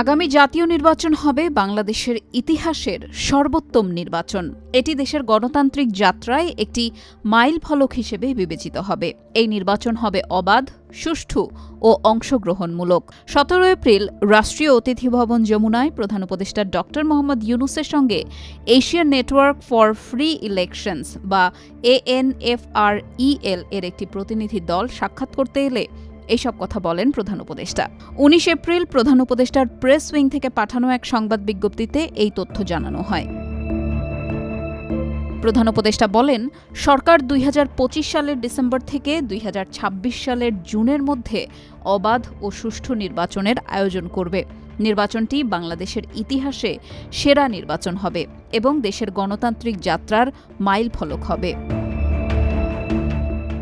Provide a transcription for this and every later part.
আগামী জাতীয় নির্বাচন হবে বাংলাদেশের ইতিহাসের সর্বোত্তম নির্বাচন। এটি দেশের গণতান্ত্রিক যাত্রায় একটি মাইল ফলক হিসেবে বিবেচিত হবে। এই নির্বাচন হবে অবাধ, সুষ্ঠু ও অংশগ্রহণমূলক। সতেরো এপ্রিল রাষ্ট্রীয় অতিথি ভবন যমুনায় প্রধান উপদেষ্টা ডক্টর মোহাম্মদ ইউনুসের সঙ্গে Asian network for free elections বা এএনএফআরইএল এর একটি প্রতিনিধি দল সাক্ষাৎ করতে এলে এইসব কথা বলেন প্রধান উপদেষ্টা। উনিশ এপ্রিল প্রধান উপদেষ্টার প্রেস উইং থেকে পাঠানো এক সংবাদ বিজ্ঞপ্তিতে এই তথ্য জানানো হয়। প্রধান উপদেষ্টা বলেন, সরকার দুই হাজার পঁচিশ সালের ডিসেম্বর থেকে দুই হাজার ছাব্বিশ সালের জুনের মধ্যে অবাধ ও সুষ্ঠু নির্বাচনের আয়োজন করবে। নির্বাচনটি বাংলাদেশের ইতিহাসে সেরা নির্বাচন হবে এবং দেশের গণতান্ত্রিক যাত্রার মাইল ফলক হবে।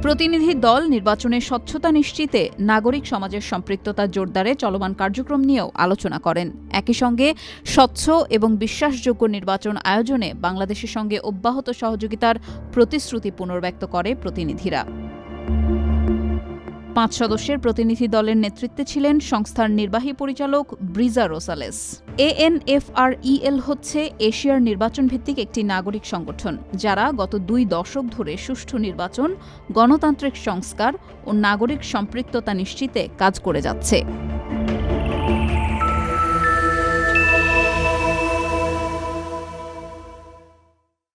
প্রতিনিধি দল নির্বাচনের স্বচ্ছতা নিশ্চিতে নাগরিক সমাজের সম্পৃক্ততা জোরদারে চলমান কার্যক্রম নিয়েও আলোচনা করেন। একই সঙ্গে স্বচ্ছ এবং বিশ্বাসযোগ্য নির্বাচন আয়োজনে বাংলাদেশের সঙ্গে অব্যাহত সহযোগিতার প্রতিশ্রুতি পুনর্ব্যক্ত করে প্রতিনিধিরা। পাঁচ সদস্যের প্রতিনিধি দলের নেতৃত্বে ছিলেন সংস্থার নির্বাহী পরিচালক ব্রিজা রোসালেস। এএনএফআরইএল হচ্ছে এশিয়ার নির্বাচন ভিত্তিক একটি নাগরিক সংগঠন, যারা গত দুই দশক ধরে সুষ্ঠু নির্বাচন, গণতান্ত্রিক সংস্কার ও নাগরিক সম্পৃক্ততা নিশ্চিতে কাজ করে যাচ্ছে।